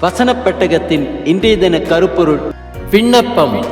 வசனப் பெட்டகத்தின் இன்றைய தின கருப்பொருள். விண்ணப்பம்.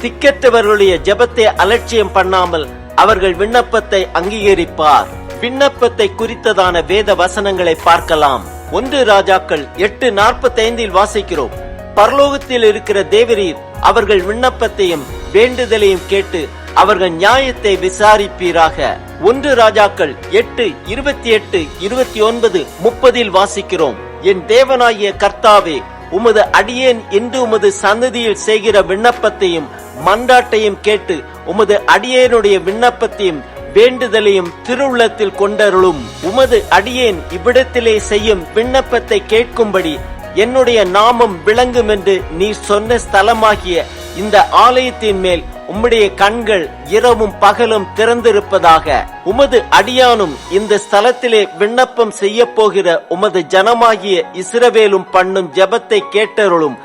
திக்கற்றவர்களுடைய ஜெபத்தை அலட்சியம் பண்ணாமல் அவர்கள் விண்ணப்பத்தை அங்கீகரிப்பார். விண்ணப்பத்தை குறித்ததான வேத வசனங்களை பார்க்கலாம். ஒன்று ராஜாக்கள் எட்டு நாற்பத்தி ஐந்தில் வாசிக்கிறோம். பரலோகத்தில் இருக்கிற தேவரீர் அவர்கள் விண்ணப்பத்தையும் வேண்டுதலையும் கேட்டு அவர்கள் நியாயத்தை விசாரிப்பீராக. ஒன்று ராஜாக்கள் எட்டு இருபத்தி எட்டு இருபத்தி ஒன்பது முப்பதில் வாசிக்கிறோம். என் தேவனாகிய கர்த்தாவே உமது அடியேன் என்று உமது சந்ததியில் செய்கிற விண்ணப்பத்தையும் மன்றாட்டையும் கேட்டு உமது அடியேனுடைய விண்ணப்பத்தையும் வேண்டுதலையும் திருவுள்ளத்தில் கொண்டருளும். உமது அடியேன் இவ்விடத்திலே செய்யும் விண்ணப்பத்தை கேட்கும்படி என்னுடைய நாமம் விளங்கும் என்று நீ சொன்ன ஸ்தலமாகிய இந்த ஆலயத்தின் மேல் உம்முடைய கண்கள் இரவும் பகலும் திறந்திருப்பதாக உமது அடியானும் இந்த ஸ்தலத்திலே விண்ணப்பம் செய்ய போகிற உமது ஜனமாகிய இஸ்ரவேலும் பண்ணும் ஜெபத்தை கேட்டருளும்.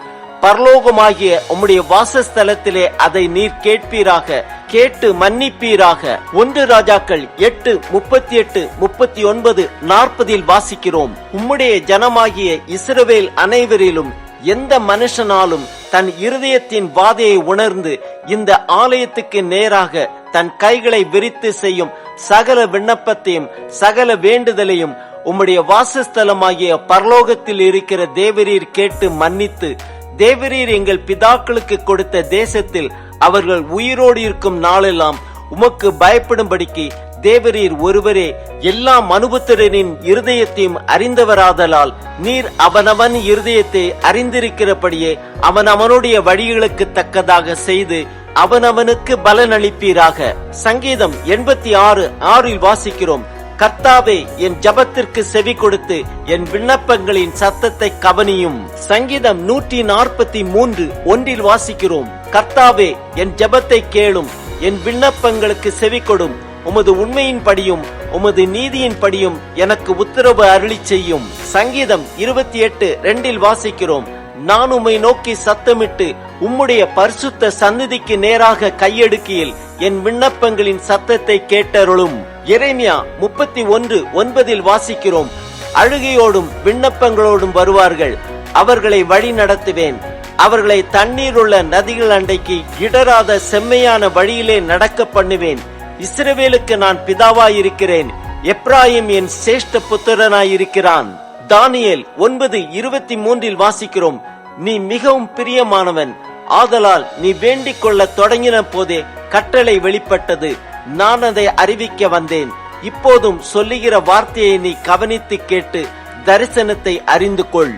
பரலோகமாகிய உம்முடைய வாசஸ்தலத்திலே அதை நீர் கேட்பீராக கேட்டு மன்னிப்பீராக. ஒன்று ராஜாக்கள் எட்டு முப்பத்தி எட்டு முப்பத்தி ஒன்பது நாற்பதில் வாசிக்கிறோம். உம்முடைய ஜனமாகிய இஸ்ரவேல் அனைவரிலும் எந்த மனுஷனாலும் தன் இருதயத்தின் வாதையை உணர்ந்து இந்த ஆலயத்துக்கு நேராக தன் கைகளை விரித்து செய்யும் சகல விண்ணப்பத்தையும் சகல வேண்டுதலையும் உம்முடைய வாசஸ்தலமாகிய பரலோகத்தில் இருக்கிற தேவரீர் கேட்டு மன்னித்து தேவரீர் எங்கள் பிதாக்களுக்கு கொடுத்த தேசத்தில் அவர்கள் உயிரோடு இருக்கும் நாளெல்லாம் உமக்கு பயப்படும்படிக்கு தேவரீர் ஒருவரே எல்லா மனுபுத்திரனின் இருதயத்தையும் அறிந்தவராதலால் நீர் அவனவன் இருதயத்தை அறிந்திருக்கிறபடியே அவன் அவனுடைய வழிகளுக்கு தக்கதாக செய்து அவனவனுக்கு பலனளிப்பீராக. சங்கீதம் எண்பத்தி ஆறு ஆறில் வாசிக்கிறோம் கர்த்தாவே என் ஜபத்திற்கு செவி கொடுத்து என் விண்ணப்பங்களின் சத்தத்தை கவனியும். சங்கீதம் நூற்றி நாற்பத்தி மூன்று ஒன்றில் வாசிக்கிறோம் கர்த்தாவே என் ஜபத்தை கேளும் என் விண்ணப்பங்களுக்கு செவி கொடும். உமது உண்மையின் படியும் உமது நீதியின் படியும் எனக்கு உத்தரவு அருளி செய்யும். சங்கீதம் இருபத்தி எட்டு ரெண்டில் வாசிக்கிறோம். நான் உம்மை நோக்கி சத்தமிட்டு உம்முடைய பரிசுத்த சந்நிதிக்கு நேராக கையெடுக்கையில் என் விண்ணப்பங்களின் சத்தத்தை கேட்டருளும். இறைமியா முப்பத்தி ஒன்று ஒன்பதில் வாசிக்கிறோம். அழுகையோடும் விண்ணப்பங்களோடும் வருவார்கள். அவர்களை வழி நடத்துவேன். அவர்களை தண்ணீருள்ள நதிகள் அண்டைக்கு இடராத செம்மையான வழியிலே நடக்க பண்ணுவேன். இஸ்ரவேலுக்கு நான் பிதாவாயிருக்கிறேன். எப்ராஹிம் என் சேஷ்ட புத்திரனாயிருக்கிறான். தானியேல் ஒன்பது இருபத்தி மூன்றில் வாசிக்கிறோம். நீ மிகவும் பிரியமானவன். ஆதலால் நீ வேண்டிக் கொள்ள தொடங்கின போதே கட்டளை வெளிப்பட்டது. நான் அதை அறிவிக்க வந்தேன். இப்போதும் சொல்லுகிற வார்த்தையை நீ கவனித்து கேட்டு தரிசனத்தை அறிந்து கொள்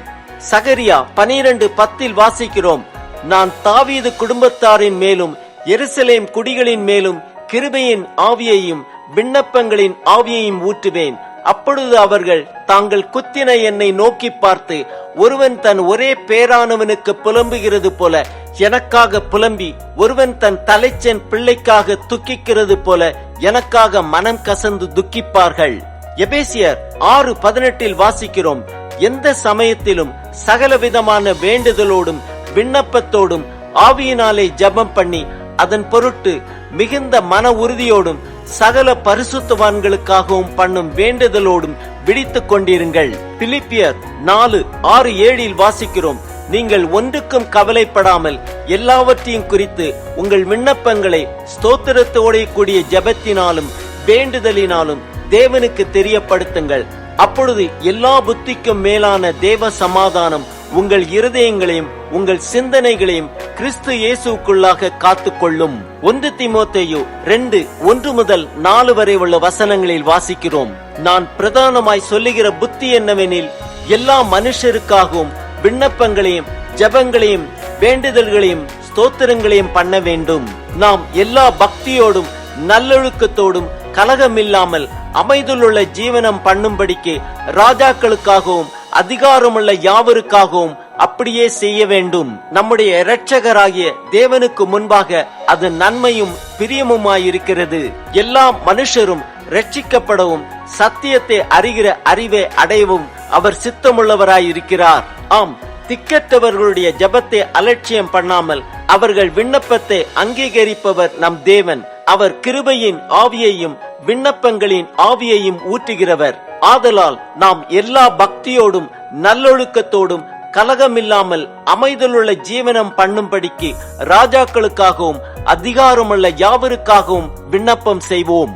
சகரியா பனிரெண்டு பத்தில் வாசிக்கிறோம். நான் தாவீது குடும்பத்தாரின் மேலும் எருசலேம் குடிகளின் மேலும் கிருபையின் ஆவியையும் விண்ணப்பங்களின் ஆவியையும் ஊற்றுவேன். அப்பொழுது அவர்கள் தாங்கள் குத்தின என்னை நோக்கி பார்த்து ஒருவன் தன் ஒரே பேரானவனுக்கு புலம்புகிறது போல எனக்காக புலம்பி ஒருவன் தன் தலைச்சன் பிள்ளைக்காக துக்கிக்கிறது போல எனக்காக மனம் கசந்து துக்கிப்பார்கள். எபேசியர் ஆறு பதினெட்டில் வாசிக்கிறோம் எந்த சமயத்திலும் சகல விதமான வேண்டுதலோடும் விண்ணப்பத்தோடும் ஆவியினாலே ஜெபம் பண்ணி அதன் பொருட்டு மிகுந்த மன உறுதியோடும் சகல பரிசுத்தவான்களுக்காகவும் பண்ணும் வேண்டுதலோடும் விழித்துக் கொண்டிருங்கள். பிலிப்பியர் நாலு ஆறு ஏழில் வாசிக்கிறோம். நீங்கள் ஒன்றுக்கும் கவலைப்படாமல் எல்லாவற்றையும் குறித்து உங்கள் விண்ணப்பங்களை ஸ்தோத்திரத்தோட கூடிய ஜெபத்தினாலும் வேண்டுதலினாலும் தேவனுக்கு தெரியப்படுத்துங்கள். அப்பொழுது எல்லா புத்திக்கும் மேலான தேவ சமாதானம் உங்கள் இருதயங்களையும் உங்கள் சிந்தனைகளையும் கிறிஸ்து இயேசுக்குள்ளாக காத்துக்கொள்ளும். ஒன்று திமோத்தேயு ரெண்டு ஒன்று முதல் நாலு வரை உள்ள வசனங்களில் வாசிக்கிறோம். நான் பிரதானமாய் சொல்லுகிற புத்தி என்னவெனில் எல்லா மனுஷருக்காகவும் விண்ணப்பங்களையும் ஜெபங்களையும் வேண்டுதல்களையும் ஸ்தோத்திரங்களையும் பண்ண வேண்டும். நாம் எல்லா பக்தியோடும் நல்லொழுக்கத்தோடும் கலகமில்லாமல் அமைதலுள்ள ஜீவனம் பண்ணும்படிக்கு ராஜாக்களுக்காகவும் அதிகாரமுள்ள யாவருக்காகவும் அப்படியே செய்ய வேண்டும். நம்முடைய இரட்சகராகிய தேவனுக்கு முன்பாக அது நன்மையும் பிரியமுமாயிருக்கிறது. எல்லா மனுஷரும் ரட்சிக்கப்படவும் சத்தியத்தை அறிகிற அறிவை அடையவும் அவர் சித்தமுள்ளவராயிருக்கிறார். ஆம் திக்கற்றவர்களுடைய ஜெபத்தை அலட்சியம் பண்ணாமல் அவர்கள் விண்ணப்பத்தை அங்கீகரிப்பவர் நம் தேவன். அவர் கிருபையின் ஆவியையும் விண்ணப்பங்களின் ஆவியையும் ஊற்றுகிறவர். ஆதலால் நாம் எல்லா பக்தியோடும் நல்லொழுக்கத்தோடும் கலகமில்லாமல் அமைதலுள்ள ஜீவனம் பண்ணும்படிக்கு ராஜாக்களுக்காகவும் அதிகாரமுள்ள யாவருக்காகவும் விண்ணப்பம் செய்வோம்.